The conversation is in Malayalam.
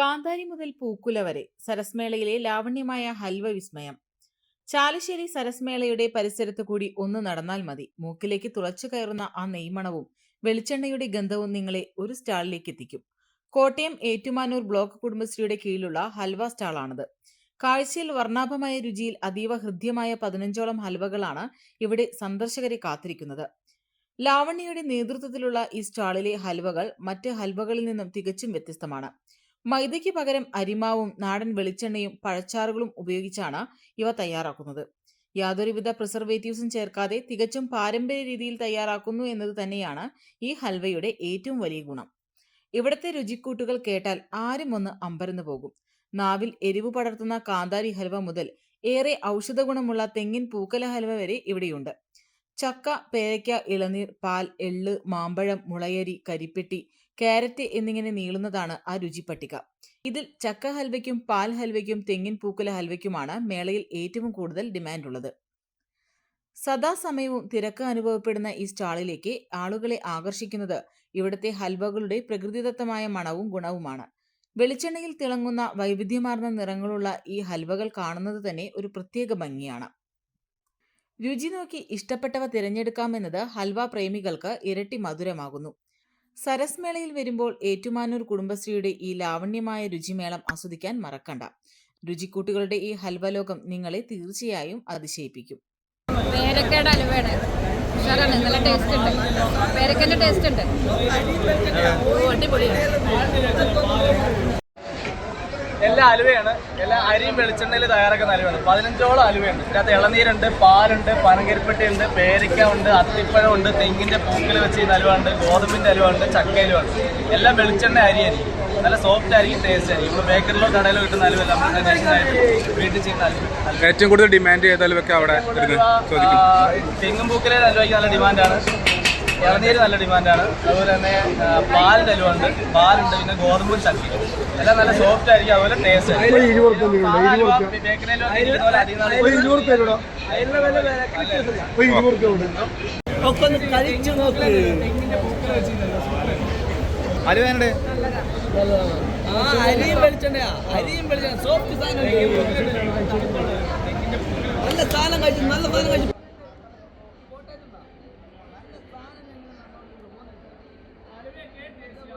കാന്താരി മുതൽ പൂക്കുല വരെ സരസ്മേളയിലെ ലാവണ്യമായ ഹൽവ വിസ്മയം. ചാലശ്ശേരി സരസ്മേളയുടെ പരിസരത്ത് കൂടി ഒന്ന് നടന്നാൽ മതി. മൂക്കിലേക്ക് തുളച്ചു കയറുന്ന ആ നെയ്മണവും വെളിച്ചെണ്ണയുടെ ഗന്ധവും നിങ്ങളെ ഒരു സ്റ്റാളിലേക്ക് എത്തിക്കും. കോട്ടയം ഏറ്റുമാനൂർ ബ്ലോക്ക് കുടുംബശ്രീയുടെ കീഴിലുള്ള ഹൽവ സ്റ്റാളാണിത്. കാഴ്ചയിൽ വർണാഭമായ രുചിയിൽ അതീവ ഹൃദ്യമായ പതിനഞ്ചോളം ഹൽവകളാണ് ഇവിടെ സന്ദർശകരെ കാത്തിരിക്കുന്നത്. ലാവണ്യയുടെ നേതൃത്വത്തിലുള്ള ഈ സ്റ്റാളിലെ ഹൽവകൾ മറ്റ് ഹൽവകളിൽ നിന്നും തികച്ചും വ്യത്യസ്തമാണ്. മൈദയ്ക്ക് പകരം അരിമാവും നാടൻ വെളിച്ചെണ്ണയും പഴച്ചാറുകളും ഉപയോഗിച്ചാണ് ഇവ തയ്യാറാക്കുന്നത്. യാതൊരുവിധ പ്രിസർവേറ്റീവ്സും ചേർക്കാതെ തികച്ചും പാരമ്പര്യ രീതിയിൽ തയ്യാറാക്കുന്നു എന്നത് തന്നെയാണ് ഈ ഹൽവയുടെ ഏറ്റവും വലിയ ഗുണം. ഇവിടുത്തെ രുചിക്കൂട്ടുകൾ കേട്ടാൽ ആരും ഒന്ന് അമ്പരന്നു പോകും. നാവിൽ എരിവ് പടർത്തുന്ന കാന്താരി ഹൽവ മുതൽ ഏറെ ഔഷധ ഗുണമുള്ള തെങ്ങിൻ പൂക്കല ഹൽവ വരെ ഇവിടെയുണ്ട്. ചക്ക പേരയ്ക്ക ഇളനീർ പാൽ എള്ള് മാമ്പഴം മുളയരി കരിപ്പെട്ടി കാരറ്റ് എന്നിങ്ങനെ നീളുന്നതാണ് ആ രുചി പട്ടിക. ഇതിൽ ചക്ക ഹൽവയ്ക്കും പാൽ ഹൽവയ്ക്കും തെങ്ങിൻ പൂക്കുല ഹൽവയ്ക്കുമാണ് മേളയിൽ ഏറ്റവും കൂടുതൽ ഡിമാൻഡ് ഉള്ളത്. സദാസമയവും തിരക്ക് അനുഭവപ്പെടുന്ന ഈ സ്റ്റാളിലേക്ക് ആളുകളെ ആകർഷിക്കുന്നത് ഇവിടുത്തെ ഹൽവകളുടെ പ്രകൃതിദത്തമായ മണവും ഗുണവുമാണ്. വെളിച്ചെണ്ണയിൽ തിളങ്ങുന്ന വൈവിധ്യമാർന്ന നിറങ്ങളുള്ള ഈ ഹൽവകൾ കാണുന്നത് തന്നെ ഒരു പ്രത്യേക ഭംഗിയാണ്. രുചി നോക്കി ഇഷ്ടപ്പെട്ടവ തിരഞ്ഞെടുക്കാമെന്നത് ഹൽവ പ്രേമികൾക്ക് ഇരട്ടി മധുരമാകുന്നു. സരസ്മേളയിൽ വരുമ്പോൾ ഏറ്റുമാനൂർ കുടുംബശ്രീയുടെ ഈ ലാവണ്യമായ രുചിമേളം ആസ്വദിക്കാൻ മറക്കണ്ട. രുചിക്കൂട്ടുകളുടെ ഈ ഹൽവ ലോകം നിങ്ങളെ തീർച്ചയായും അതിശയിപ്പിക്കും. നല്ല ടേസ്റ്റ് ഉണ്ട്. ടേസ്റ്റ് ഉണ്ട്. എല്ലാ അലുവയാണ്. എല്ലാ അരിയും വെളിച്ചെണ്ണയിൽ തയ്യാറാക്കുന്ന അലുവയാണ്. പതിനഞ്ചോളം അലുവയുണ്ട്. ഇതിനകത്ത് ഇളനീരുണ്ട് പാലുണ്ട് പനങ്കരിപ്പെട്ടിയുണ്ട് പേരയ്ക്ക ഉണ്ട് അത്തിപ്പഴം ഉണ്ട് തെങ്ങിന്റെ പൂക്കിൽ വെച്ച് ചെയ്യുന്ന അലുവ ഉണ്ട് ഗോതമ്പിന്റെ അലുവാണ്ട് എല്ലാം വെളിച്ചെണ്ണ അരിയായിരിക്കും. നല്ല സോഫ്റ്റ് ആയിരിക്കും ടേസ്റ്റ് ആയിരിക്കും. നമ്മൾ ബേക്കറിലോ കടയിലോ കിട്ടുന്ന അലുവല്ല വീട്ടിൽ ചെയ്യുന്ന അലുവ. ഏറ്റവും കൂടുതൽ ഡിമാൻഡ് ചെയ്ത അലുവൊക്കെ അവിടെ തെങ്ങും പൂക്കിലെ അലുവയ്ക്ക് നല്ല ഡിമാൻഡാണ് ഇളനീര് നല്ല ഡിമാൻഡാണ്. അതുപോലെ തന്നെ പാലിന്റെ അലുവുണ്ട് പാലുണ്ട് പിന്നെ ഗോതമ്പ് ചട്ടി എല്ലാം നല്ല സോഫ്റ്റ് ആയിരിക്കും അതുപോലെ ടേസ്റ്റ് അലുവേനുണ്ട് ആ അരിയും വെളിച്ചെണ്ണയാ. അരിയും വെളിച്ചെണ്ണ. സോഫ്റ്റ് സാധനം നല്ല സാധനം കഴിച്ചു നല്ല സാധനം കഴിച്ചു.